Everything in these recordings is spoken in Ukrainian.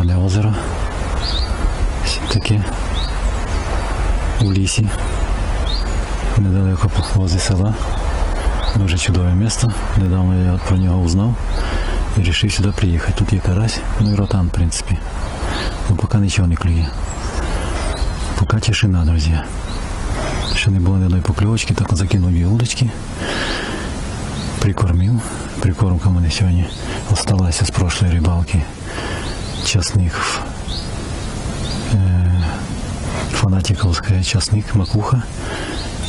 Гарне озеро. Ось Таке у лісі. Недалеко возле села. Дуже чудове місто. Недавно я про нього узнав і вирішив сюди приїхати. Тут є карась, ну і ротан, в принципі. Ну поки нічого не клює. Поки тишина, друзі. Ще не було ні одної покльовочки, так закинув дві удочки. Прикормив. Прикормка в мене сьогодні осталася з прошлої рибалки. Часник. Е, фанатиковская часник, макуха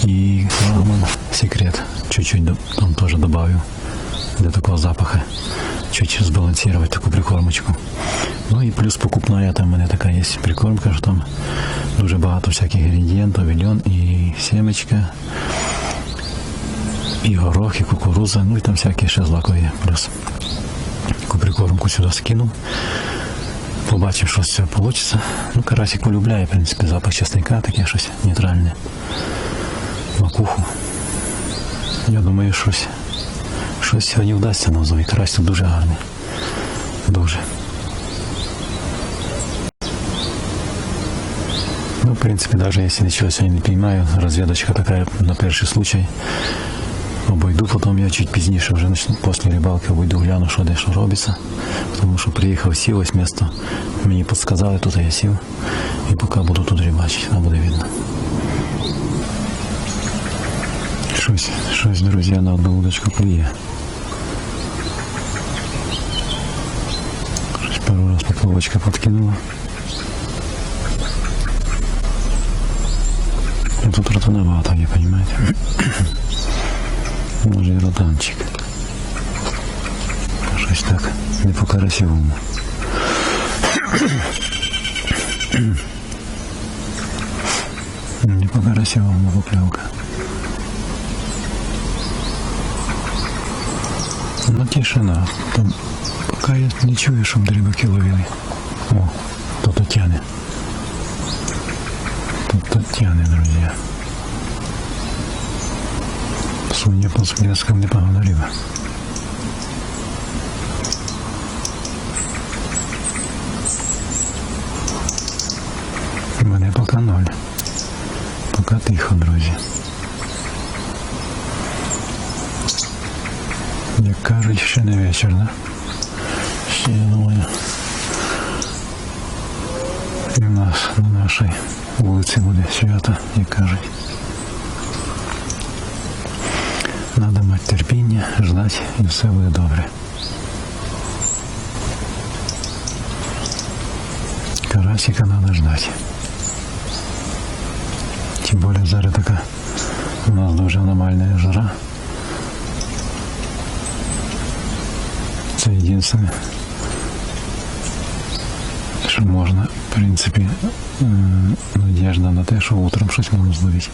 и флагман секрет. Чуть-чуть до- там тоже добавил для такого запаха. Чуть сбалансировать такую прикормочку. Ну і плюс покупна там у мене така є прикормка, що там дуже багато всяких інгредієнтів, і льон, і семечка, і горох, і кукуруза, ну і там всякі ще злакові плюс. Таку прикормку сюди скинув. Побачив, що з цього вийде. Ну, карасик полюбляє, в принципі, запах чесника, таке щось нейтральне. Макуху. Я думаю, щось, щось сьогодні вдасться нам зловити. Карась тут дуже гарний. Дуже. Ну, в принципе, даже если ничего сегодня не поймаю, разведочка такая на перший случай. Обойду, потім я чуть пізніше вже начну, після рибалки обойду, гляну, що де що робиться. Тому що приїхав, сів ось місто. Мені підсказали, тут я сів. І поки буду тут рибачити, там буде видно. Щось, щось, друзі, на одну удочку клює. Щось пару раз поплавочка подкинула. Ну, Тут ротана багато, є, розумієте? Може і ротанчик. Щось так, не по карасівому. Не по карасівому покльовка. Ну тишина. Там поки я не чую, щоб дрібаки ловили. О, то-то тяне. Тут-то тяне, друзі. Судя по всплескам непогана риба. У мене поки ноль. Поки тихо, друзі. Як кажуть, ще не вечір, да? Ще я думаю. І в нас на нашій вулиці буде свято, як кажуть. Надо мати терпіння, ждати і все буде добре. Карасика надо ждать. Тим більше зараз така у нас дуже аномальна жара. Це єдине, що можна, в принципі, м, надіжда на те, що утром щось можна зловити.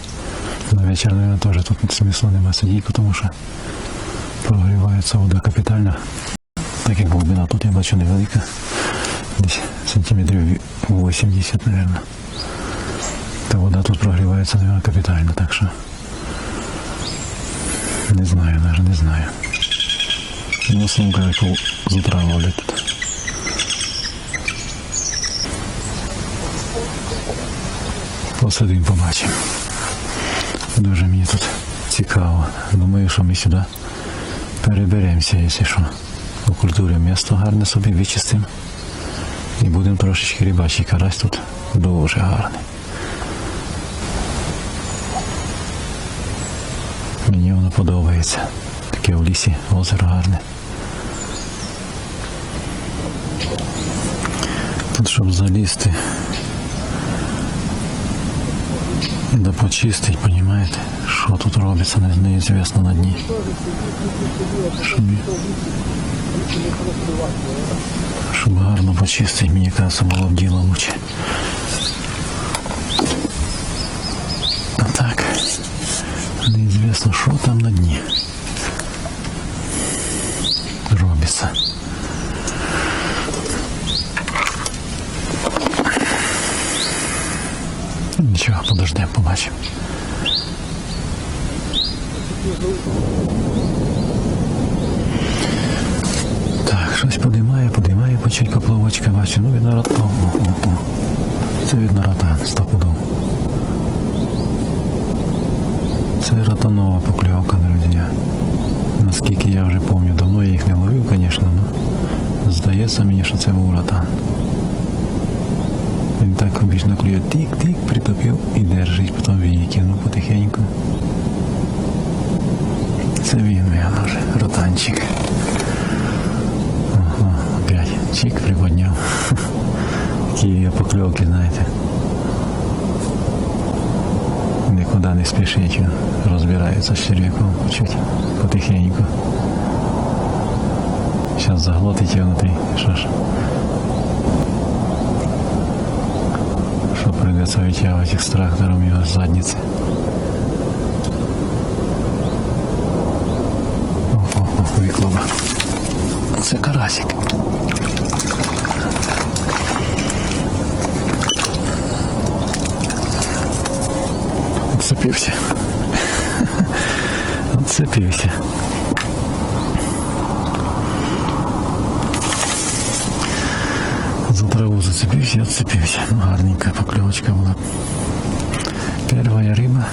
На вечір, наверное, теж тут смисла нема сидіти, тому що прогрівається вода капітально. Так як глибина тут я бачу невелика. Десь сантиметрів 80, наверное. Та вода тут прогрівається, наверное, капітально, так що не знаю, навіть не знаю. Ну, в основному, кажуть, з утра ловлять тут. Посидимо, побачимо. Дуже мені тут цікаво. Думаю, що ми сюди переберемося, якщо що. Окультуримо місто гарне собі, вичистимо. І будемо трошечки рибачити. Карась тут дуже гарний. Мені воно подобається. Таке в лісі озеро гарне. Тут щоб залізти. Да почистить, понимаете, що тут робиться, не- неізвісно на дні. Щоб, щоб гарно почистить, мені кажется, було б діло лучше. А так, неізвісно, що там на дні Нічого, подождемо, побачимо. Так, щось подимає, подимає, почуть поплавочка, бачу. Ну, о, о. Це видно рота, стопудов. Це ротанова покльовка, друзі. Наскільки я вже пам'ятаю, давно я їх не ловив, звісно, але здається мені, що це був ротан. Він так обічно клює тик-тик, притопив і держить, потім викинув потихеньку. Це він, вже ротанчик. Ага, опять чик приподняв. Такі покльовки, знаєте. Нікуди не спішить, він розбирається з черв'яком чуть потихеньку. Зараз заглотить його внутрі. Що ж? Що придеться витягувати екстрактором його з задниці. О, о, о, виклоба. Це карасик. Отцепився. Отцепився. За траву зацепився, отцепився. Ну, гарненька была. Первая рыба,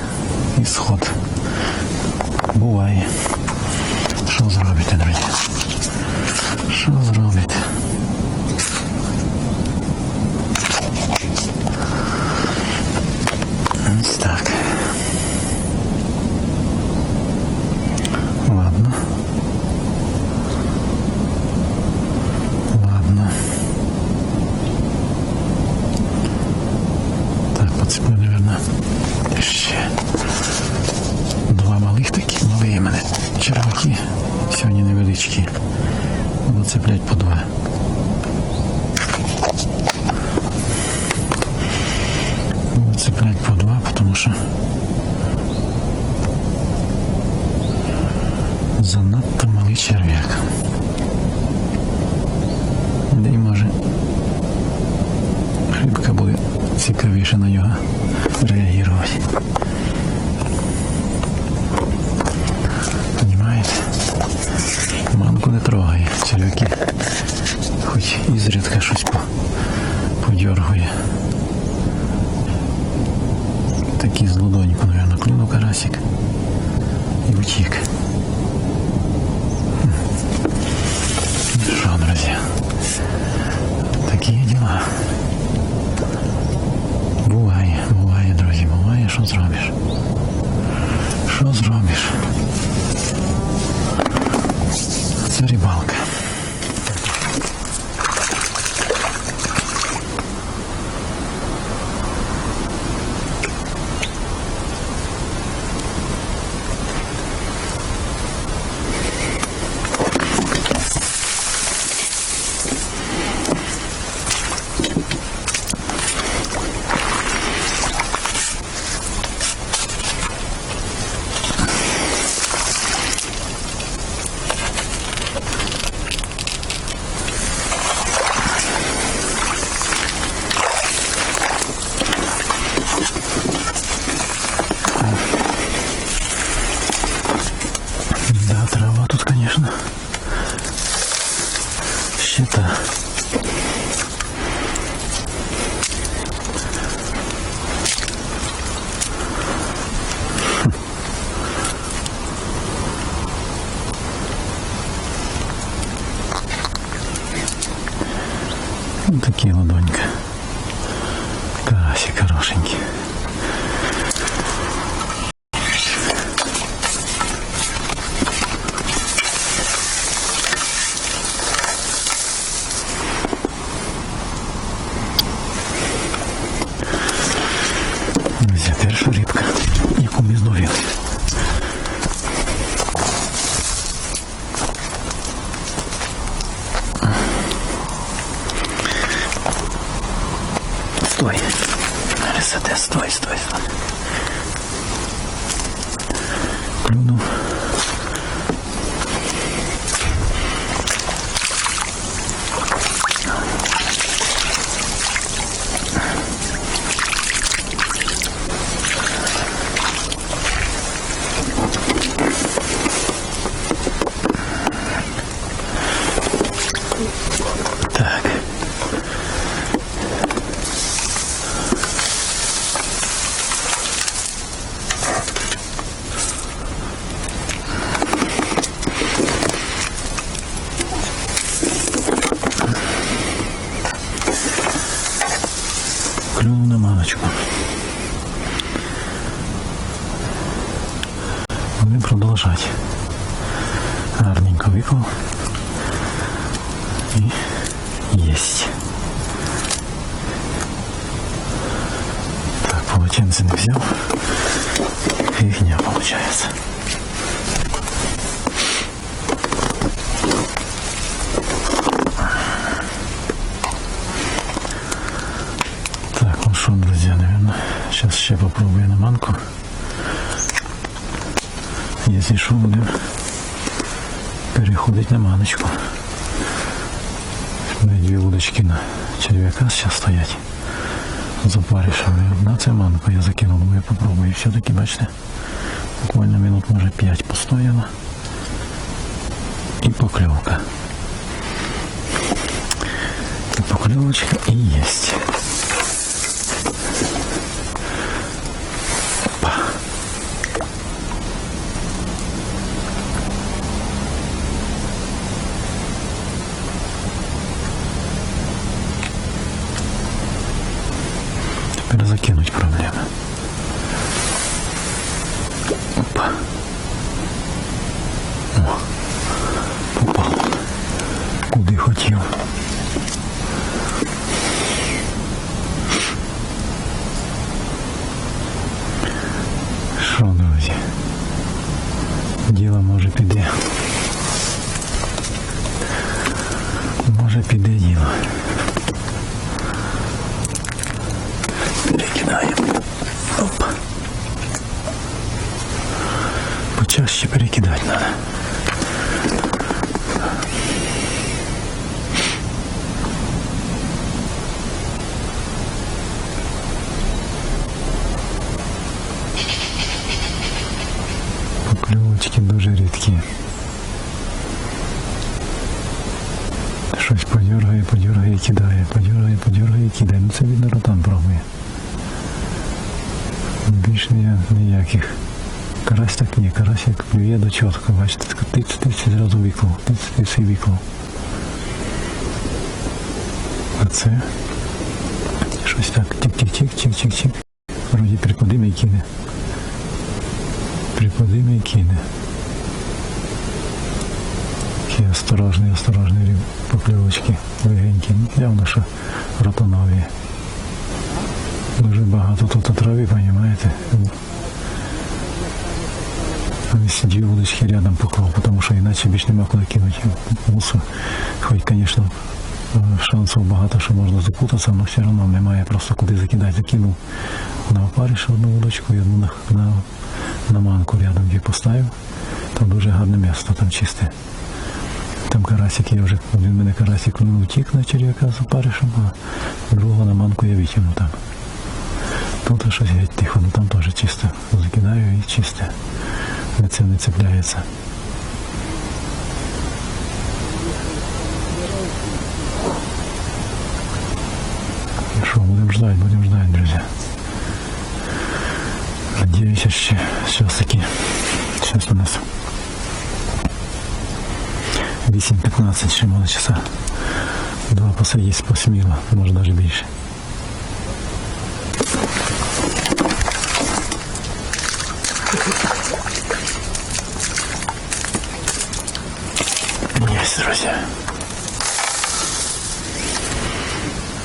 исход. сход. Буває. Ізрідка щось по, Виклав. І єсть. Так, полотенце не взял. Фигня получается. Так, ну что, друзья, наверное, сейчас еще попробую на манку. Если что, будем на маночку. Дві удочки на черв'яка зараз стоять. з опаришами. Одна це манка я закинув, думаю, попробую. Все-таки, бачите, буквально минут, може 5 постояла. І покльовка. І покльовочка і єсть. Діло може піде. Може піде діло. Ні- ніяких. Карась так ні, карась як плює до чітко, бачите, тиць, тиць і зразу виклав, тиць, тиць і виклав. А це щось так тік-тік-тік, тік-тік-тік. Вроді приподиме і кине. Приподиме і кине. Такі осторожні, риб- покльовочки, легенькі. Явно, що ротанові. Дуже багато тут трави, розумієте? Ось дві вудочки рядом поклав, тому що іначе більш нема куди кинути мусор. Хоч, звісно, шансів багато, що можна запутатися, але все одно немає просто куди закидати. Закинув на опариш одну вудочку і одну на, на, на манку рядом дві поставив. Там дуже гарне місце, там чисте. Там карасик, я вже, один мене карасик він утік на черв'яка з опаришем, а другого на манку я витягнув там. Тут щось геть тихо, ну там теж чисто. Закидаю і чисте. Не це не цепляється. Ну що, будемо ждати, будемо ждати, друзі. Надіюся, ще зараз таки. Зараз у нас 8.15, ще мало часа. Два посадись посміло, може навіть більше. Друзья.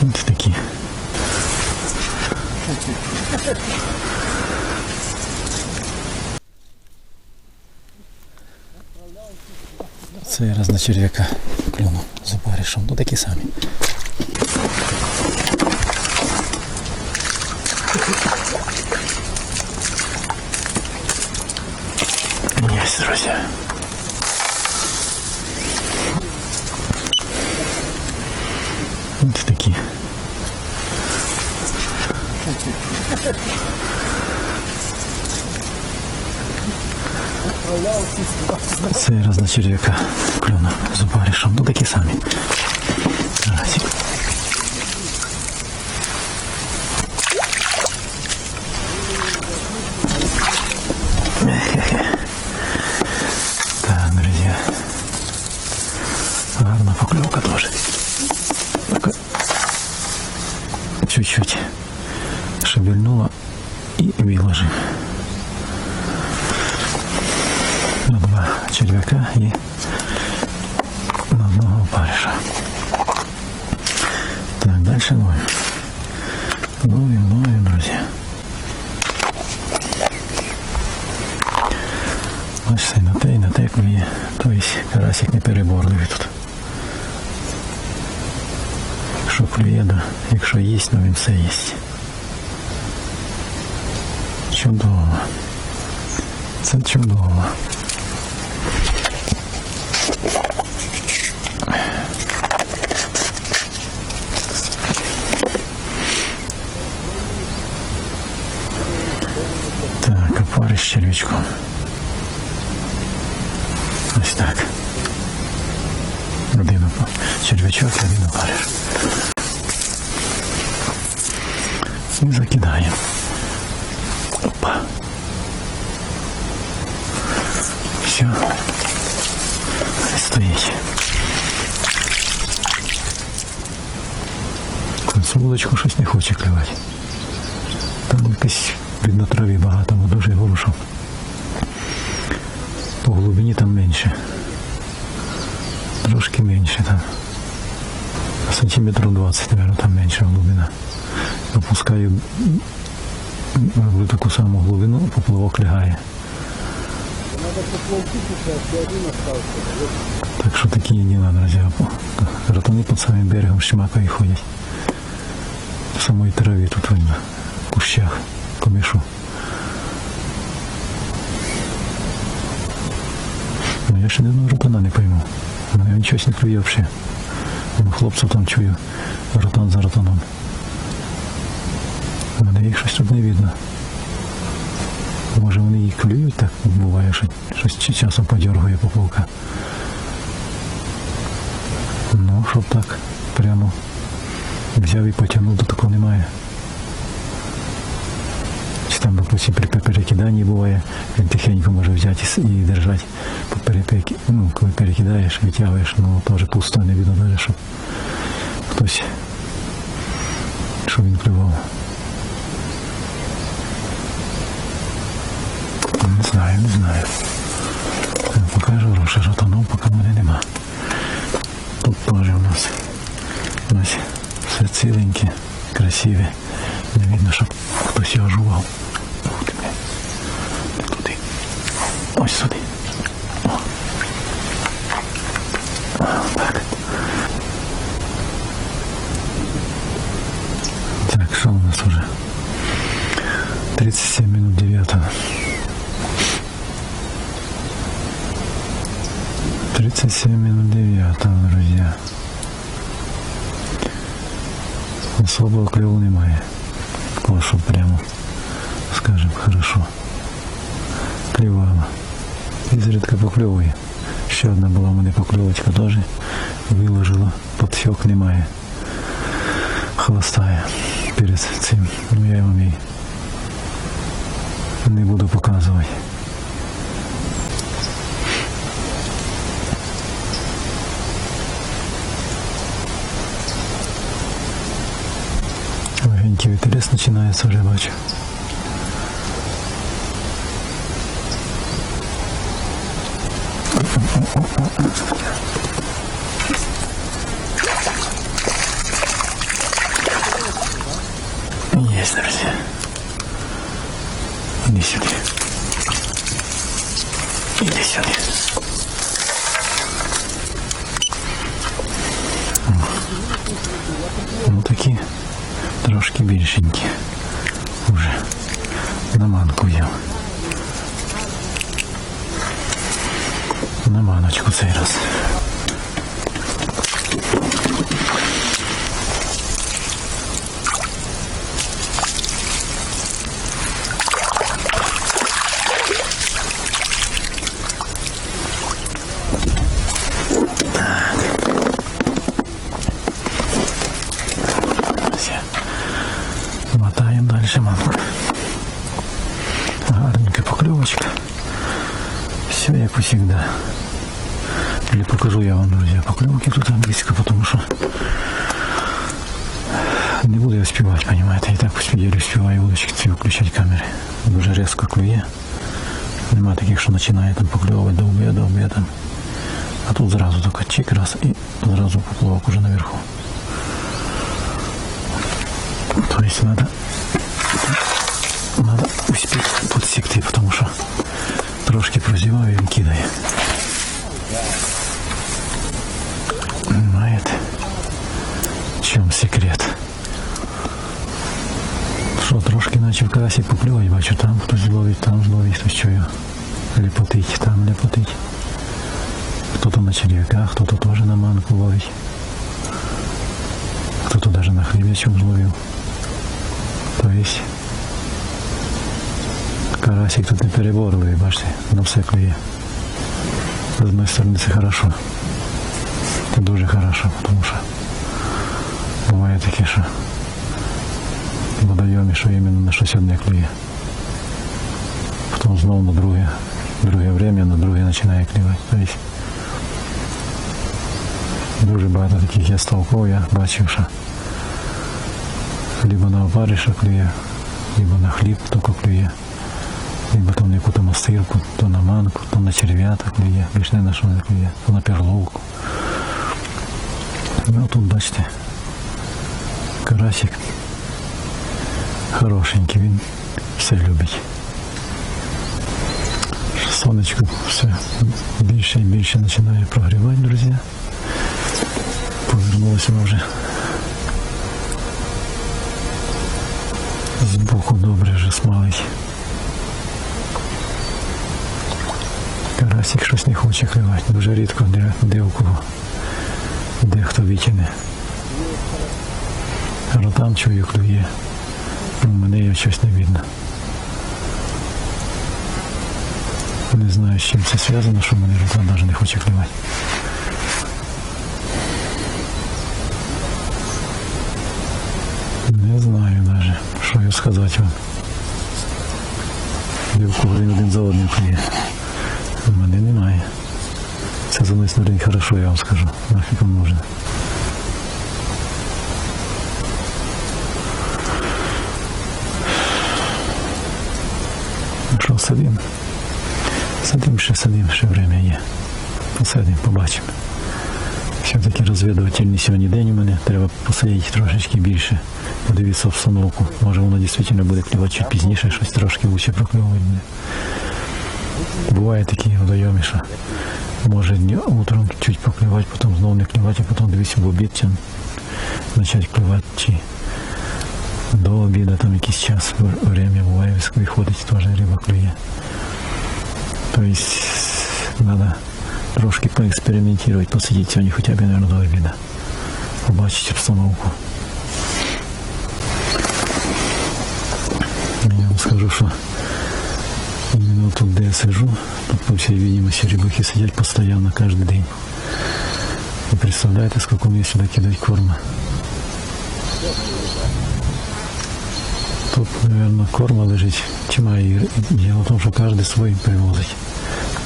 Вот такі. Це я раз на черв'яка клюнув з опаришем. Ну такі самі. Есть, друзья. Вот такі. Це раз на черв'яка клюну з опаришем. Ну такі самі. Далі ловим. Ловим, ловим. Ось і на те, і на те клює. Тобто карасик не переборливий тут. Якщо клює, да. якщо їсть, ну він все їсть. Чудово. Це чудово. Так, опариш з червячком. Ось так. Один червячок, один опариш. І закидаємо. Опа. Все. Стоїть. Цю щось не хоче клювати. Там якось видно траві багато, бо дуже ворушав. По глибині там менше. Трошки менше там. Сантиметрів 20, мабуть, там менша глибина. Опускаю роблю таку саму глибину, поплавок лягає. Так що такі не надо, друзі. Ротани під самим берегом щемакою ходять. В самої траві тут видно. В кущах, комішу. Ну я ще не одного ротана не пойму. Ну, він щось не клює взагалі. Хлопців там чую. Ротан за ротаном. Але їх щось тут не видно. Може вони її клюють так буває, що щось часом подергує поплавка. Ну, щоб так прямо взяв і потягнув, то такого немає. Там, допустим, при перекиданні буває, він тихенько може взяти і держати. Ну, коли перекидаєш, витягуєш, ну теж пусто, не видно навіть, щоб хтось, що він клював. Не знаю, не знаю. Я Покажу, що ротанув, поки мене нема. Тут теж у нас ось все ціленьке, красиве. Не видно, щоб хтось його жував. Ось сюди. Так. Так, що у нас уже? 37 минут 9. 37 минут 9, друзья. Особого клеву немає. Що прямо, скажем, хорошо. Клювала. Ізредка покльовує. Ще одна була у мене покльовочка теж. Виложила. Подсьок немає. Холостая перед цим. Ну я вам її не буду показувати. Легенький вітерець починається вже бачу. Есть, друзья. Иди сюда. Иди сюда. Ну такі трошки більшенькі. Уже на манку взяв. На маночку цей раз. Мотаем дальше манку. Поклевочка. Все, як і всегда. Или покажу я вам, друзья, поклевки тут близко, потому что не буду я співати, розумієте, і так еле співаю удочки ці включати камери. Дуже різко клює. Нема таких, що починає там покльовувати довбе, довбе там. А тут зразу тільки чик раз і зразу поплавок уже наверху. То есть надо, надо успеть подсекти, потому що трошки прозіваю і він кидає. секрет? Що, трошки наче в карасі поплювати, бачу, там хтось ловить, там зловить, хтось чую. Лепотить, там лепотить. Кто-то на червяках, кто-то тоже на манку ловить. Кто-то даже на хлебечем зловил. То есть карасик тут не переборливий, бачите, на все клює. З одної сторони це хорошо. Це дуже хорошо, тому що буває таке, що в водойомі, що іменно на щось одне клює. Потім знову на друге, друге время, на друге починає клювати. Тобто дуже багато таких я столков, я бачив, що либо на опариша клює, либо на хліб тільки клює, либо то на яку там остирку, то на манку, то на черв'ята клює, більш не на що не клює, то на перловку. Ну тут бачите, карасик хорошенький, він все любить. Сонечко все більше і більше починає прогрівати, друзі. Повернулося воно вже. Збоку добре вже смалить. Карасик щось не хоче клювати. Дуже рідко де, де у кого. Де хто витягне. Ротан чую клює. У мене його щось не видно. Не знаю, з чим це зв'язано, що мене ротан навіть не хоче клювати. Не знаю даже, що я сказати вам. В кого один за одним клює. У мене немає. Це з одної сторони хорошо, я вам скажу. Нафіг вам нужно. Що, садимо? Ще садимо, ще время є. Посадимо, побачимо. Все-таки розвідувальний сьогодні день у мене. Треба посидіти трошечки більше, подивитися обстановку. Може воно дійсно буде клювати чуть пізніше, щось трошки лучше прокльовувати буде. Буває такі водойоми, що може утром чуть поклювати, потім знову не клювати, а потім дивитися в обід почати клювати, до обіду там якийсь час, время буває, виходить, теж риба клює. Тобто треба трошки поекспериментувати, посидіти сьогодні хоча б, наверное, до обіду. Побачити обстановку. Я вам скажу, що именно тут, де я сижу, тут, по всей видимости, рыбаки сидят постоянно, каждый день. Вы представляете, сколько мне сюда кидать корма? Тут, наверное, корма лежить чимає. І Дело в том, що кожен свой привозить.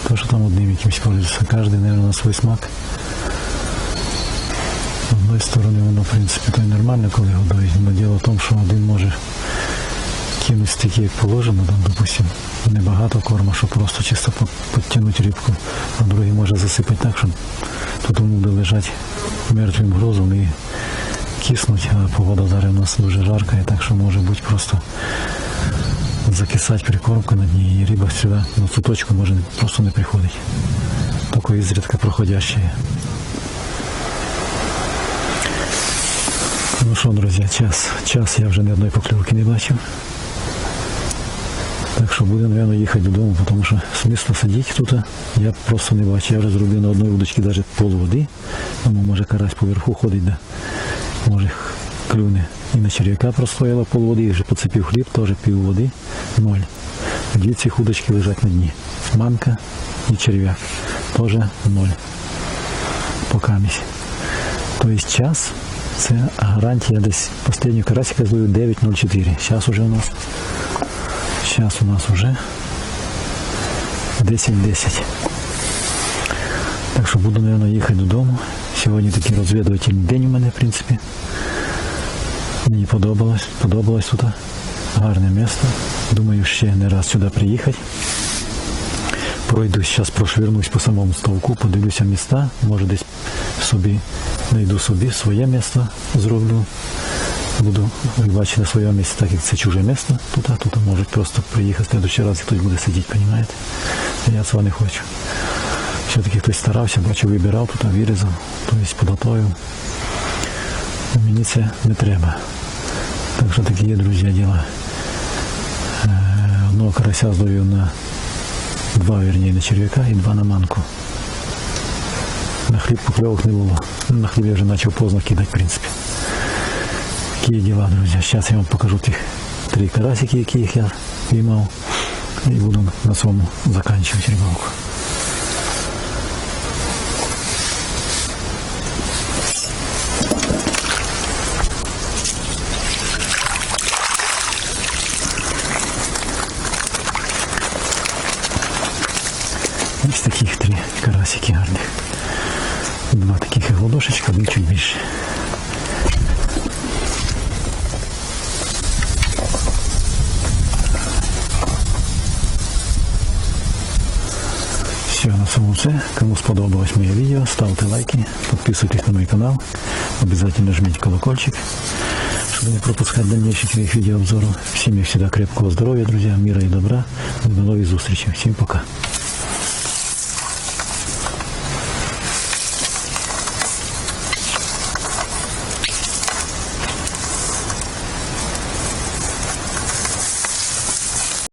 То, що там одним якимось пользується, кожен, наверное, на свій смак. З одної сторони, воно, в принципі, то й нормально, коли годують. Але діло в тому, що один може кинуть стільки, як положено, там, допустим, небагато корма, щоб просто чисто підтягнути рибку, а другий може засипати так, щоб тут воно буде лежати мертвим грузом і киснуть, а погода зараз у нас дуже жарка, і так що може бути просто закисати прикормка на дні, і риба сюди на цю точку може просто не приходить. Тільки ізрідка проходящая. Ну що, друзі, час, час я вже ні одної покльовки не бачив. Так що буде, мабуть, їхати додому, тому що смисла сидіти тут. Я просто не бачу. Я вже зробив на одній удочці навіть пол води. Тому може карась поверху ходить, да. Може клюне. І на черв'яка простояла пол води, і вже поцепив хліб, теж пів води, ноль. Дві ці удочки лежать на дні. Манка і черв'як. Теж ноль. Покамість. Тобто час це гарантія десь останнього карасика зловив 9.04. Зараз уже у нас Сейчас у нас уже 10-10. Так що буду, мабуть, їхати додому. Сьогодні такий розвідувальний день у мене, в принципі. Мені подобалось, подобалось тут. Гарне місто. Думаю, ще не раз сюди приїхати. Пройдусь, зараз прошвирнусь по самому ставку, подивлюся міста, може десь собі знайду собі своє місто зроблю. Буду, як бачите, своє місце, так як це чуже місто тут, а тут можуть просто приїхати в следующий раз і хтось буде сидіти, розумієте? Я цього не хочу. Все-таки хтось старався, бачу, вибирав тут, вирізав, тобто подготовив. Мені це не треба. Так що такі є, друзі, діла. Е, Одного карася зловив на два, вірні, на черв'яка і два на манку. На хліб покльовок не було. Ну, На хліб я вже почав поздно кидати, в принципі. Такі діла, друзі. Зараз я вам покажу тих три карасики, яких я піймав. І буду на цьому закінчувати рибалку. сподобалось моє відео, ставте лайки, підписуйтесь на мій канал. Обязательно жміть колокольчик, щоб не пропускати дальнейших моїх відеообзорів. Всім як завжди крепкого здоров'я, друзі, мира і добра. До нових зустрічей. Всім пока.